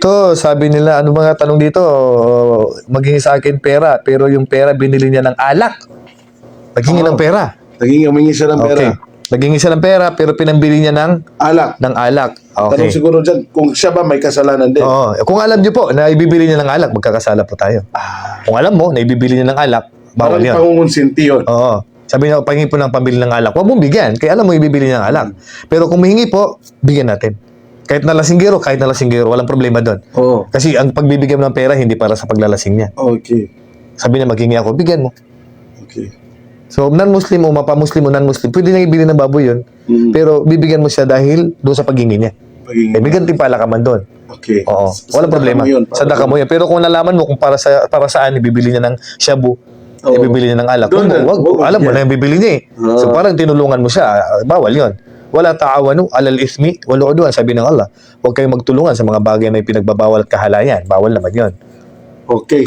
To, sabi nila, ano mga tanong dito, maghingi sa akin pera, pero yung pera binili niya ng alak. Naghingi Oo. ng pera. Naging humingi siya ng pera. Okay. Naghingi siya ng pera, pero pinambili niya ng, Alak. ng alak. Tanong Okay. siguro dyan, kung siya ba may kasalanan din? Oo. Kung alam niyo po na ibibili niya ng alak, magkakasala po tayo. Kung alam mo na ibibili niya ng alak, bawal Parang yun. pangungonsinti yun. Oo. Sabi niya, pahingi po ng pambili ng alak. Huwag mong bigyan. Kaya alam mo, ibibili niya ng alak. Pero kung mahingi po, bigyan natin. Kahit na lasinggero, kahit na lasinggero, walang problema doon. Oo. Kasi ang pagbibigyan mo ng pera, hindi para sa paglalasing niya. Okay. Sabi niya, maghingi ako, bigyan mo. Okay. So, non-Muslim o mapa-Muslim o non-Muslim, pwede na ibili ng baboy yun. Mm. Pero bibigyan mo siya dahil doon sa paghingi niya. Pagiging- Eh, may gantimpala ka man doon. Okay. Oo. Sadaka Walang problema. mo yun. Sadaka mo yan. Pero kung nalaman mo kung para sa para saan ibibili niya ng shabu, Oo. ibibili niya ng alak, Doon wag, wag, alam mo na yung bibili niya eh. So parang tinulungan mo siya, ah, bawal yon. Wala ta'awanu alal ismi wal udwan sabi ng Allah. Huwag kayong magtulungan sa mga bagay na pinagbabawal at kahalayan. Bawal naman yon. Okay.